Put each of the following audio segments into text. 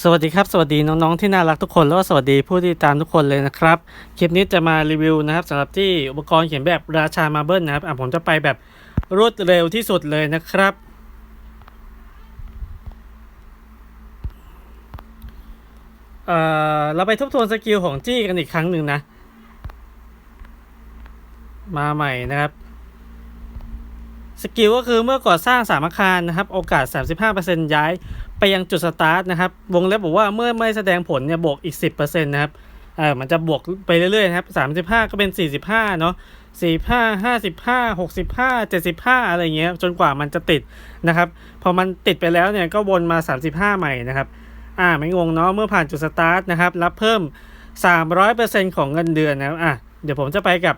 สวัสดีครับ สวัสดีน้องๆที่น่ารักทุกคน แล้วก็สวัสดีผู้ที่ติดตามทุกคนเลยนะครับ คลิปนี้จะมารีวิวนะครับสำหรับที่อุปกรณ์เขียนแบบราชามาเบิลนะครับอะผมจะไปแบบรวดเร็วที่สุดเลยนะครับ เอ่อเราไปทบทวนสกิลของจี้กันอีกครั้งหนึ่งนะ มาใหม่นะครับ สกิลก็คือเมื่อก่อสร้างสามอาคารนะครับ โอกาส 35%ย้ายไปยังจุดสตาร์ทนะครับ วงเล็บบอกว่าเมื่อไม่แสดงผลเนี่ยบวกอีก 10%นะครับเออมันจะบวกไปเรื่อยๆนะครับ 35 ก็เป็น 45 เนาะ45 55 65 75 อะไรเงี้ยจนกว่ามันจะติดนะครับ พอมันติดไปแล้วเนี่ยก็วนมา 35 ใหม่นะครับ อ่าไม่งงเนาะเมื่อผ่านจุดสตาร์ทนะครับ รับเพิ่ม 300%ของเงินเดือนนะครับอะเดี๋ยวผมจะไปกับ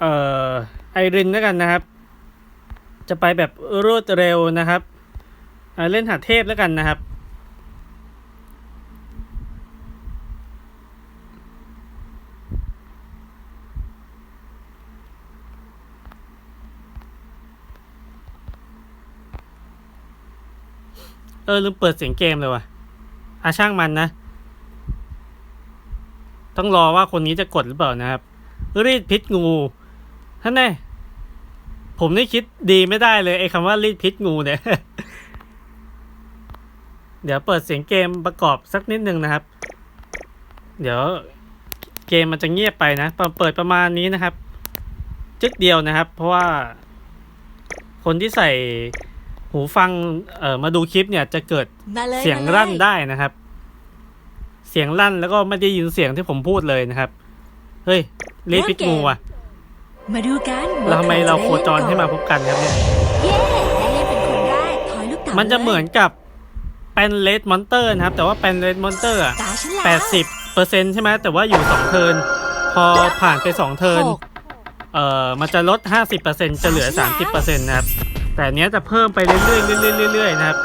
เอ่อไอรินแล้วกันนะครับ จะไปแบบรวดเร็วนะครับเล่นหาเทพแล้วกันนะครับ เออลืมเปิดเสียงเกมเลยว่ะอาช่างมันนะ ต้องรอว่าคนนี้จะกดหรือเปล่านะครับ รีดพิษงูท่านแน่ ผมนี่คิดดีไม่ได้เลยไอ้คำว่ารีดพิษงูเนี่ย เดี๋ยวเปิดเสียงเกมประกอบสักนิดนึงนะครับ เดี๋ยวเกมมันจะเงียบไปนะเปิดประมาณนี้นะครับ จึกเดียวนะครับ เพราะว่า คนที่ใส่หูฟังเอ่อมาดูคลิปเนี่ยจะเกิดเเสียงลรั่นได้นะครับ เสียงลั่นแล้วก็ไม่ได้ยินเสียงที่ผมพูดเลยนะครับ เฮ้ยรีดพิษงูอะ มาดูกันแล้วทำไมเราโคจรให้มาพบกันครับเนี่ยเย้ได้เล่นเป็นคนแรกถอยลูกเต๋ามันจะลยเหมือนกับเป็นเลดมอนเตอร์นะครับ แต่ว่าเป็นเลดมอนเตอร์อะตาฉันแล้วแปดสิบเปอร์เซ็นใช่ไหมแต่ว่าอยู่สองเทิร์นพอผ่านไปสองเทิร์นหกเอ่อมันจะลดห้าสิบเปอร์เซ็นจะเหลือสามสิบเปอร์เซ็นนะครับ แต่อันเนี้ยจะเพิ่มไปเรื่อยๆเรื่อยๆเรื่อยๆนะครับ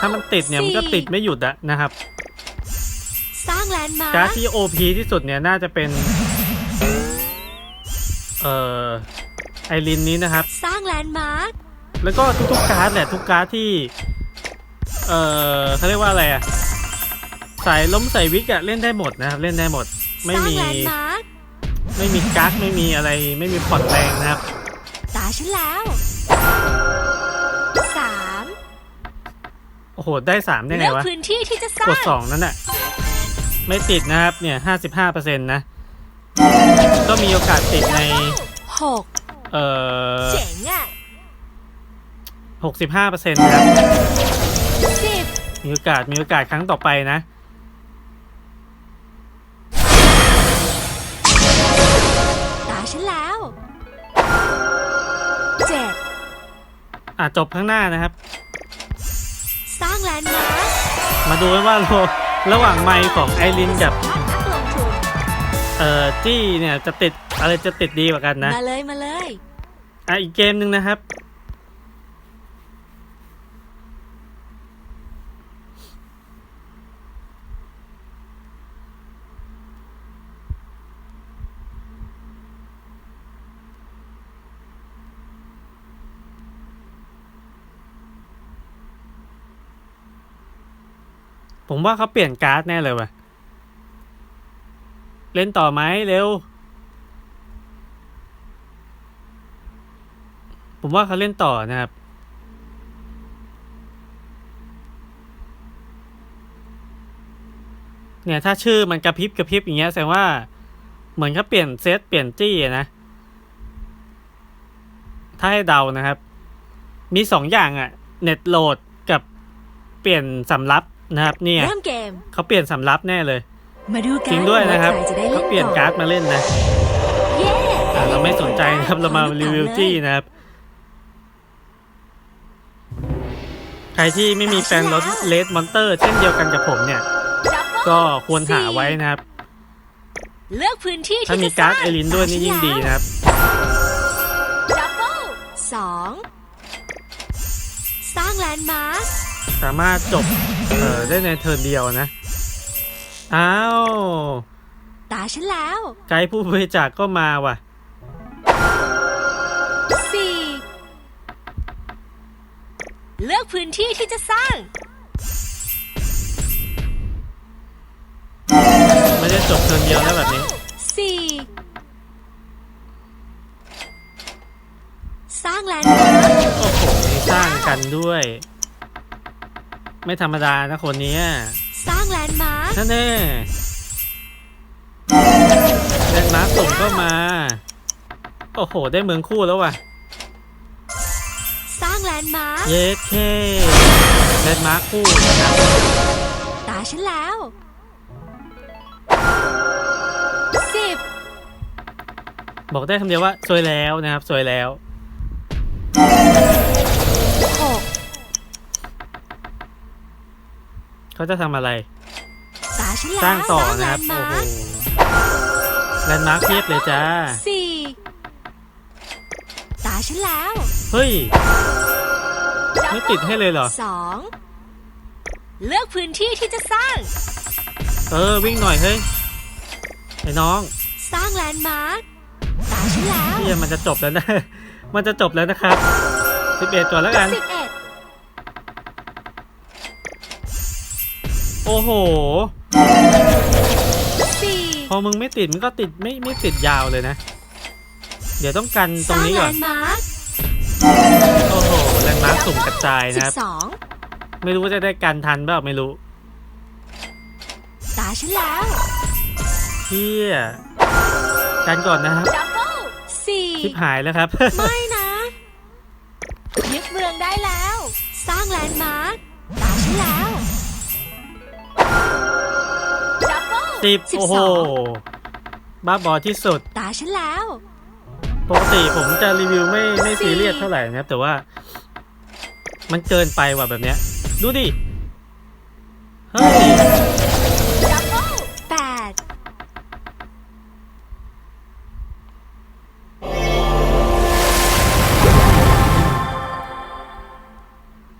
ถ้ามันติดเนี่ยมันก็ติดไม่หยุดอะนะครับ สร้างแลนด์มาการ์ดร์คที่ OP ที่สุดเนี่ยน่าจะเป็น เอ่อไอรินนี้นะครับ สร้างแลนด์มาร์คแล้วก็ทุกๆการ์ดแหละทุกการ์ดที่ เอ่อเขาเรียกว่าอะไรอะสายล้มใส่วิกอะเล่นได้หมดนะครับ เล่นได้หมดไม่สร้างมีแลนด์มาร์คไม่มีกั๊กไม่มีอะไร ไม่มีผ่อนแรงนะครับ ตาฉันแล้วสามโอ้โห ได้สามได้ไงเลือกวะ พื้นที่ที่จะสร้ากดสองนั่นน่ะไม่ติดนะครับเนี่ยห้าสิบห้าเปอร์เซ็นต์นะ ก็มีโอกาสติดในหกเอ่อเจ๋งอะหกสิบห้าเปอร์เซ็นต์นะครับสิบมีโอกาสมีโอกาสครั้งต่อไปนะตาฉันแล้วเจ็ดอะจบข้างหน้านะครับ สร้างแลนด์มาร์คมาดูกันว่าเราระหว่างไมค์ของไอรินกับ เอ่อจี้เนี่ยจะติดอะไรจะติดดีกว่ากันนะมาเลยมาเลยอะอีกเกมหนึ่งนะครับ ผมว่าเขาเปลี่ยนการ์ดแน่เลยว่ะ เล่นต่อไหมเร็ว ผมว่าเขาเล่นต่อนะครับ เนี่ยถ้าชื่อมันกระพริบกระพริบอย่างเงี้ยแสดงว่าเหมือนเขาเปลี่ยนเซตเปลี่ยนจี้อะนะ ถ้าให้เดานะครับ มีสองอย่างอะเน็ตโหลดกับเปลี่ยนสำรับนะครับ เนี่ยเริ่มเกมเขาเปลี่ยนสำรับแน่เลย มาดูกันจริงด้วยนะครับาใครจะได้เขาเล่นเปลี่ยนก่อนการ์ดมาเล่นนะเย้อะเราไม่สนใจนะครับเรามารีวิวจี้นะครับ ใครที่ไม่มีแฟนรถเลดมอนเตอร์ เช่นเดียวกันกับผมเนี่ยดับเบิ้ลก็ควรหาไว้นะครับ เลือกพื้นที่ถ้าที่มีจะสการ์ร้าดงเอลินด้วยนี่ยิ่งดีนะครับดับเบิ้ลสองสร้างแลนด์มาร์คสามารถจบเอ่อได้ในเทิร์นเดียวนะ อ้าวตาฉันแล้วไกด์ผู้บริจาคก็มาว่ะ สี่เลือกพื้นที่ที่จะสร้างจบเทิร์นเดียวแล้วแบบนี้ สี่สร้างแลนด์มาร์คโอ้โหมีสร้างกันด้วย ไม่ธรรมดานะคนเนี้ย สร้างแลนด์มาร์คนั่นแน่แลนด์มาร์คส่งเข้ามา โอ้โห ได้เมืองคู่แล้วว่ะ สร้างแลนด์มาร์คเยสเคแลนด์มาร์คคู่นะครับตาฉันแล้วสิบบอกได้คำเดียวว่าสวยแล้วนะครับสวยแล้ว เขาจะทำอะไร ตาฉันแล้วสร้างต่อแลนะครับนด์โอ้มาโหร์คแลนด์มาร์คเพียบเลยจ้า สี่ตาฉันแล้วเฮ้ย ไม่ติดให้เลยเหรอ สองเลือกพื้นที่ที่จะสร้าง เออ วิ่งหน่อยเฮ้ย ไอ้น้องสร้างแลนด์มาร์คตาฉันแล้ว พี่มันจะจบแล้วนะ มันจะจบแล้วนะครับสิบเอ็ดตัวแล้วกัน สิบเโอ้โห สี่พอมึงไม่ติดมันก็ติดไม่ไม่ติดยาวเลยนะ เดี๋ยวต้องกันตรงนี้ก่อน สร้างแลนด์มาร์คโอ้โหแลนด์มาร์คสุ่มกระจายสินะครับ บสองไม่รู้ว่าจะได้กันทันเปล่าไม่รู้ตาฉันแล้วเฮียกันก่อนนะครับดับเบิลสี่ชิบหายแล้วครับ ไม่นะยึดเมืองได้แล้ว สร้างแลนด์มาร์คตาฉันแล้ว สิบสิบโอ้โหสองบ้าบอที่สุด ตาฉันแล้ว ปกติผมจะรีวิวไม่ไม่ซีเรียสเท่าไหร่นะครับ แต่ว่า มันเกินไปว่ะแบบเนี้ย ดูดิ เฮ้ยดับเบิลแปด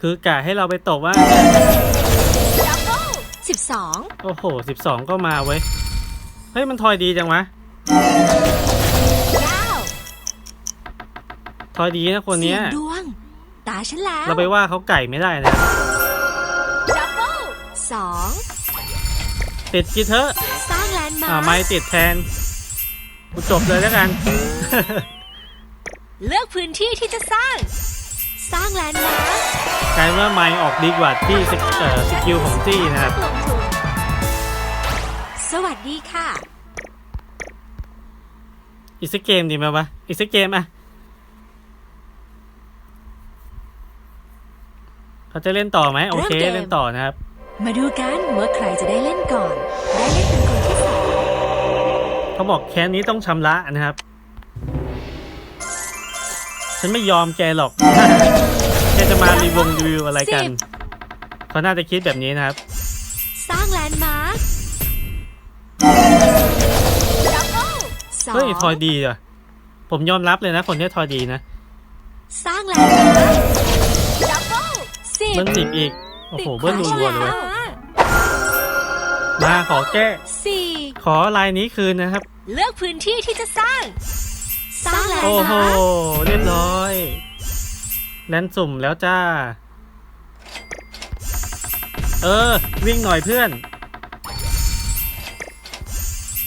คือกะให้เราไปตกว่า 12 โอ้โห 12 ก็มาเว้ย เฮ้ย มันทอยดีจังวะ 9ทอยดีนะคนนี้ดวง ตาฉันแล้วเราไปว่าเขาไก่ไม่ได้นะ ดับเบิล2ติดกีเถอะสร้างแลนด์มาร์ไม่ติดแทน กูจบเลยแล้วกัน เลือกพื้นที่ที่จะสร้าง สร้างแลนด์มาร์ค กลายว่าไม่ออกดีกว่าที่สกเอ่อสกิลของจี้นะครับลงทุนสวัสดีค่ะ อีกสักเกมดีไหมวะ อีกสักเกมอะเขาจะเล่นต่อไหมโอเคเริ่มเกมเล่นต่อนะครับ มาดูกันว่าใครจะได้เล่นก่อน ได้เล่นเป็นคนที่สองเขาบอกแค้นนี้ต้องชำระนะครับ ฉันไม่ยอมแกหรอก แกจะมารีวงรีวิวอะไรกัน เขาน่าจะคิดแบบนี้นะครับ สร้างแลนด์มาร์คดับเบิลสองเฮ้ยทอยดีอะผมยอมรับเลยนะ คนที่ทอยดีนะ สร้างแลนด์มาร์คดับเบิลสิบเบิ้ลสิบอีก โอ้โห เบิ้ลรัวๆเลยเว้ยแวมาขอแก้สี่ขอลายนี้คืนนะครับ เลือกพื้นที่ที่จะสร้าง สร้างแลนโอ้ด์โหมาร์คเรียบร้อย แลนสุ่มแล้วจ้า เออ วิ่งหน่อยเพื่อน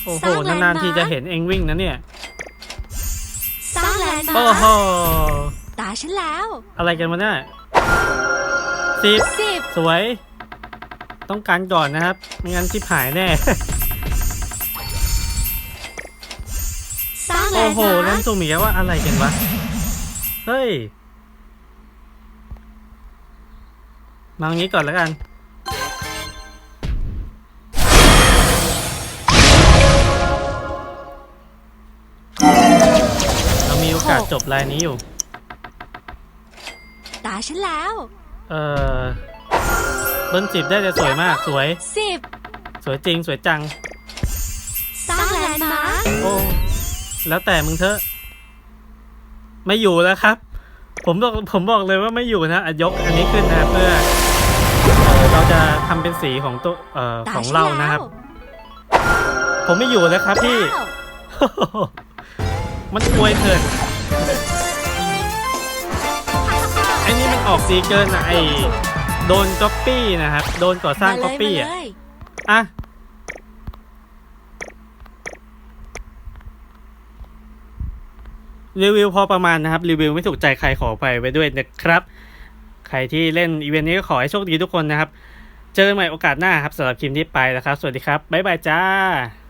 โอ้โหนานๆทีจะเห็นเองวิ่งนะเนี่ย สร้างแลนด์โอ้มาร์โหคตาฉันแล้ว อะไรกันวะเนี่ยสิบ สิบสวย ต้องการก่อนนะครับ ไม่งั้นชิบหายแน่ สร้างแลโอ้นด์โห มาแลร์นคสุ่มอีกแล้วว่าอะไรกันวะ เฮ้ย มาอย่างนี้ก่อนแล้วกัน เรามีโอกาสจบลายนี้อยู่ ตาฉันแล้ว เออเบิ้ลสิบได้จะสวยมากสวย สิบสวยจริงสวยจัง สร้างแลนด์มาร์คโอ้ แล้วแต่มึงเถอะ ไม่อยู่แล้วครับ ผมบอกผมบอกเลยว่าไม่อยู่นะอะยกอันนี้ขึ้นนะเพื่อ เราจะทำเป็นสีของตัวเอ่อของเรานะครับ ผมไม่อยู่แล้วครับพี่ มันป่วยเกินไอ้นี่มันออกสีเกินนะไอ้โดนก๊อปปี้นะครับ โดนก่อสร้างก๊อปปี้อะอะรีวิวพอประมาณนะครับ รีวิวไม่ถูกใจใครขอไปไว้ด้วยนะครับ ใครที่เล่นอีเวนต์นี้ก็ขอให้โชคดีทุกคนนะครับ เจอกันใหม่โอกาสหน้าครับสำหรับคลิปนี้ไปแล้วครับ สวัสดีครับ บ๊ายบายจ้า